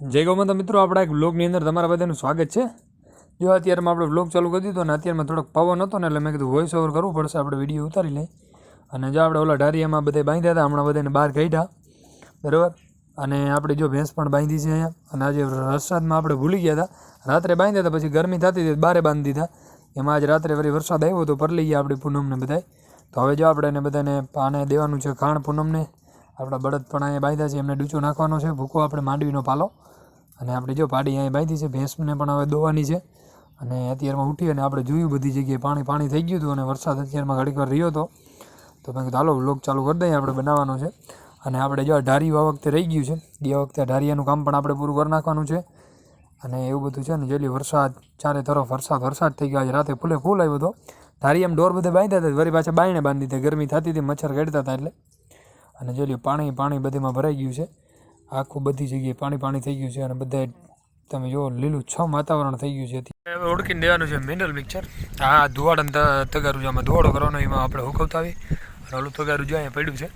જય ગૌમાતા મિત્રો, આપણા એક બ્લોગની અંદર તમારા બધાનું સ્વાગત છે. જો અત્યારમાં આપણે બ્લોગ ચાલુ કરી દીધો અને અત્યારમાં થોડોક પવન હતો ને એટલે મેં કીધું વોઇસ ઓવર કરવું પડશે, આપણે વીડિયો ઉતારી લઈ અને જો આપણે ઓલા ઢારિયામાં બધા બાંધ્યા હતા, હમણાં બધાને બહાર કાઢ્યા. બરાબર? અને આપણે જો ભેંસ પણ બાંધી છે અહીંયા. અને આજે વરસાદમાં આપણે ભૂલી ગયા હતા. રાત્રે બાંધ્યા હતા, પછી ગરમી થતી હતી, બારે બાંધી દીધા. એમાં આજે રાત્રે વળી વરસાદ આવ્યો તો પરલી ગયા આપણી પૂનમને બધાય. તો હવે જો આપણે એને બધાને પાને દેવાનું છે ખાણ પૂનમને. આપણા બળદ પણ અહીંયા બાંધ્યા છે, એમને ડૂચો નાખવાનો છે. ભૂકો આપણે માંડવીનો પાલો. અને આપણે જો પાડી અહીંયા બાંધી છે, ભેંસને પણ હવે દોવાની છે. અને અત્યારમાં ઉઠી અને આપણે જોયું બધી જગ્યાએ પાણી પાણી થઈ ગયું હતું અને વરસાદ અત્યારમાં ઘડીક વાર રહ્યો હતો. તો મેં કીધું, હાલો, વ્લોગ ચાલુ કરી દઈએ, આપણે બનાવવાનો છે. અને આપણે જો ઢારી આ વખતે રહી ગયું છે. એ વખતે ઢારિયાનું કામ પણ આપણે પૂરું કરી નાખવાનું છે. અને એવું બધું છે ને જેટલી વરસાદ, ચારે તરફ વરસાદ વરસાદ થઈ ગયો. આજે રાતે ફૂલે ફૂલ આવ્યો હતો. ધારી આમ ડોર બધે બાંધ્યા હતા, વળી પાછા બાયણે બાંધી હતી ગરમી થતી હતી, મચ્છર કાઢતા હતા એટલે. અને જેલી પાણી પાણી બધીમાં ભરાઈ ગયું છે. આખું બધી જગ્યાએ પાણી પાણી થઈ ગયું છે અને બધા તમે જો લીલું છમ વાતાવરણ થઈ ગયું છે ઓળખીને દેવાનું છે મિનરલ મિક્સર આ ધુવાડ તગારું આમાં ધુવાડો કરવાનો એમાં આપણે હુકવતા આવી અને ઓલું તગારું જો અહીંયા પડ્યું છે,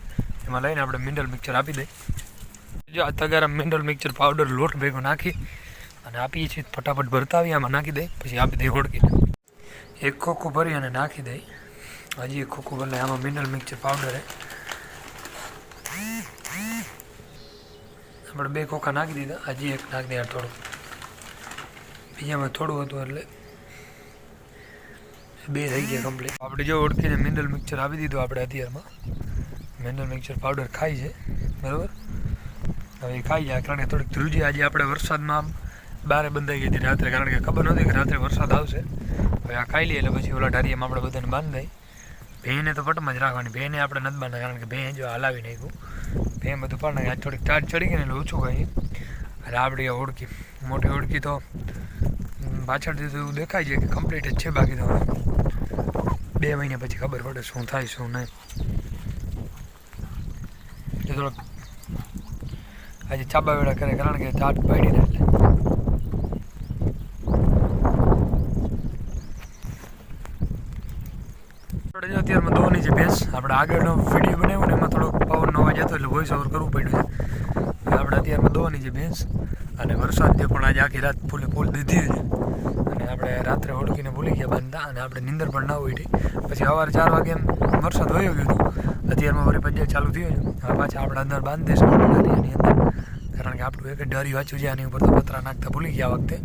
એમાં લઈને આપણે મિનરલ મિક્સર આપી દઈએ. જો આ તગારા મિનરલ મિક્સર પાવડર લોટ ભેગો નાખી અને આપીએ છીએ, ફટાફટ ભરતા આવી આમાં નાખી દઈ પછી આપી દઈએ ઓળખીને. એક ખોખું ભરી અને નાખી દઈ હજી એક ખોખું ભરી આમાં મિનરલ મિક્સર પાવડર હે આપણે બે ખોખા નાખી દીધા. હજી એક નાખી દીધા થોડું બીજામાં થોડું હતું એટલે બે થઈ ગયા કમ્પ્લીટ આપણે જો ઓળખીને મિનરલ મિક્સર આપી દીધું આપણે અત્યારમાં. મિનરલ મિક્સર પાવડર ખાઈ છે, બરાબર? હવે ખાઈ જાય કારણ કે થોડીક ધ્રુજી આજે આપણે વરસાદમાં બારે બંધાઈ ગઈ હતી રાત્રે, કારણ કે ખબર નહોતી કે રાત્રે વરસાદ આવશે. હવે આ ખાઈ લઈએ એટલે પછી ઓલા ઢારીએમાં આપણે બધાને બાંધાઈ ભેંને તો પટમાં જ રાખવાની, ભેંને આપણે નથી બાંધતા, કારણ કે ભેં જો હલાવી નાખ્યું. ભેં બધું પણ નાખે થોડીક ચાર્જ ચડી ગઈ ને એટલે ઓછું ખાઈએ રાબડી ઓળખી. મોટી ઓળખી તો પાછળથી તો એવું દેખાય છે કે કમ્પ્લીટ જ છે બાકી તો બે મહિને પછી ખબર પડે શું થાય, શું નહીં. એ થોડોક આજે ચાબા વેળા કરે કારણ કે ચાટ પાડીને એટલે આપણે જો અત્યારમાં દોવાની છે ભેંસ આપણે આગળનો વીડિયો બનાવ્યો ને એમાં થોડોક પવનનો અવાજ હતો એટલે વોઇસ ઓવર કરવું પડ્યું છે. આપણે અત્યારમાં દોવાની છે ભેંસ, અને વરસાદ જે પણ આજે આખી રાત ફૂલે ફૂલ દીધી છે. અને આપણે રાત્રે ઓળખીને ભૂલી ગયા બાંધતા અને આપણે નીંદર પણ ના ઉઠી પછી સવારે ચાર વાગે એમ વરસાદ વયો ગયો હતો. અત્યારમાં વળી પજ્જા ચાલુ થયો છે. હવે પાછા આપણે અંદર બાંધી દઈશું એની અંદર. કારણ કે આપણું એક ડરી વાંચ્યું છે, આની ઉપર તો પતરા નાખતા ભૂલી ગયા વખતે.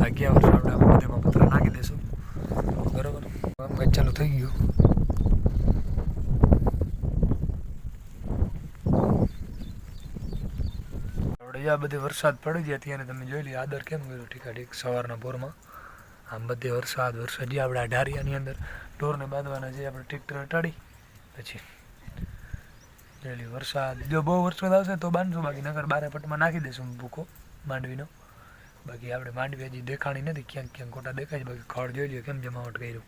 આ ગયા વર્ષે આપણે બધેમાં પતરા નાખી દઈશું. બરાબર? કામ ચાલુ થઈ ગયું. જ્યાં બધે વરસાદ પડી ગયા ત્યારે તમે જોઈ લી આદર કેમ કર્યો ઠીકા ઠીક સવારના પોરમાં? આમ બધે વરસાદ વરસાદ, જે આપણે આ ઢારિયાની અંદર ઢોરને બાંધવાના છે આપણે ટ્રેક્ટર હટાડી પછી જોઈ વરસાદ. જો બહુ વરસાદ આવશે તો બાંધશું, બાકી નગર બારે પટમાં નાખી દઈશું ભૂકો માંડવીનો. બાકી આપણે માંડવી હજી દેખાણી નથી, ક્યાંક ક્યાંક ખોટા દેખાય છે, બાકી ખડ જોઈ લો કેમ જમાવટ કર્યું.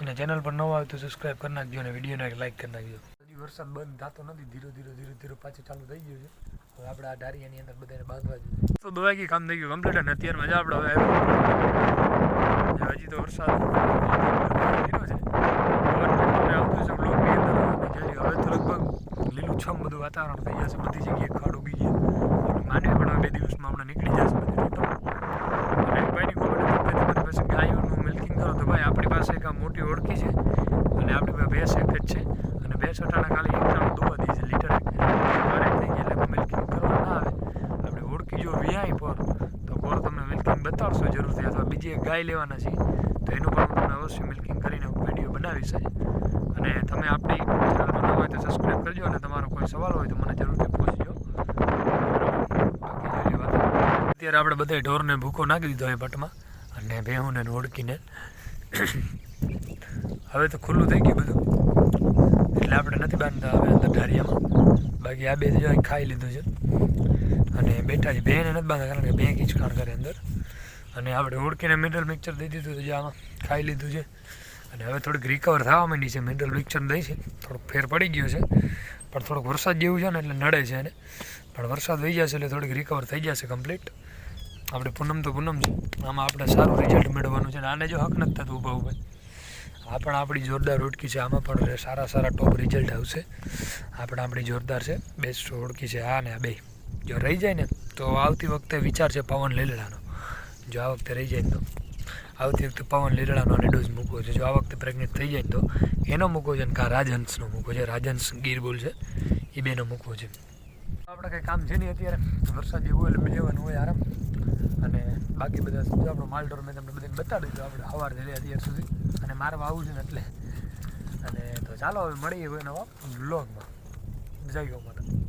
અને ચેનલ પર નવો આવે તો સબસ્ક્રાઈબ કરી નાખજો અને વિડીયોને લાઈક કરી નાખજો. વરસાદ બંધ થતો નથી, ધીરે ધીરે ધીરે ધીરે પાછું ચાલુ થઈ ગયું છે. હવે આપણે આ ડારિયાની અંદર બધાને બાંધવા જોઈએ. તો દવાકી કામ થઈ ગયું કમ્પ્લીટ અને અત્યારમાં જ આપણે હવે હજી તો વરસાદ છે. હવે તો લગભગ લીલુંછમ બધું વાતાવરણ થઈ જશે બધી જગ્યાએ ખાડ ઉગી ગયા. માની પણ બે દિવસમાં હમણાં નીકળી જશે બધી ભાઈની કોમેન્ટ પાસે ગાયોનું મિલ્કિંગ કરો તો ભાઈ આપણી પાસે એક મોટી ઓળખી છે. અને આપણી પાસે ભેંસ એક ભેંસ અટાણા ખાલી એકદમ દોવા દે છે લીટર બારેક થઈ ગયા, એટલે મિલ્કિંગ કરવા ના આવે. આપણે ઓળખી જો વ્યાય પર. તો પર તમને મિલ્કિંગ બતાવશો જરૂરથી અથવા બીજી એક ગાય લેવાના છે. તો એનું પણ હું તમને અવશ્ય મિલ્કિંગ કરીને વીડિયો બનાવીશ અને તમે આપણી ચેનલમાં ન હોય તો સબસ્ક્રાઈબ કરજો અને તમારો કોઈ સવાલ હોય તો મને જરૂરથી પૂછજો. અત્યારે આપણે બધા ઢોરને ભૂકો નાખી દીધો એ પટમાં અને ભેહુંને ઓળખીને. હવે તો ખુલ્લું થઈ ગયું બધું. એટલે આપણે નથી બાંધતા હવે અંદર ઢારિયામાં બાકી આ બે જો ખાઈ લીધું છે. અને બેઠા છે. બેને નથી બાંધતા કારણ કે બે ખીચકાણ કરે અંદર. અને આપણે ઓળખીને મિનરલ મિક્સર દઈ દીધું જે આમાં ખાઈ લીધું છે. અને હવે થોડીક રિકવર થવા માંડી છે. મિનરલ મિક્સર દઈ છે. થોડોક ફેર પડી ગયો છે. પણ થોડોક વરસાદ જેવું છે ને એટલે નડે છે એને. પણ વરસાદ વહી જશે એટલે થોડીક રિકવર થઈ જશે કમ્પ્લીટ આપણે પૂનમ તો પૂનમ છે. આમાં આપણે સારું રિઝલ્ટ મેળવવાનું છે. અને આને જો હક નથી થતું ઊભા ઊભા. આ પણ આપણી જોરદાર ઓળખી છે. આમાં પણ સારા સારા ટોપ રિઝલ્ટ આવશે. આ પણ આપણી જોરદાર છે. બેસ્ટ ઓળખી છે આ ને આ બે. જો રહી જાય ને, તો આવતી વખતે વિચાર છે પવન લીલડાનો. જો આ વખતે રહી જાય તો. આવતી વખતે પવન લીલડાનો અને ડોઝ મૂકવો છે. જો આ વખતે પ્રેગ્નેન્ટ થઈ જાય તો, એનો મૂકવો છે અને કાં રાજહંસનો મૂકવો છે. રાજહંસ ગીરબુલ છે. એ બેનો મૂકવો છે. આપણે કંઈ કામ છે નહીં અત્યારે. વરસાદ જેવું હોય એટલે બેવાનું હોય, આરામ. અને બાકી બધા જો આપણો માલઢોર મેં તમને બધાને બતાડી દીધું આપણે સવાર જઈએ અત્યાર સુધી. અને મારવા આવું છે ને એટલે. અને તો ચાલો હવે મળીએ કોઈ નવા જઈ જય ગો માતા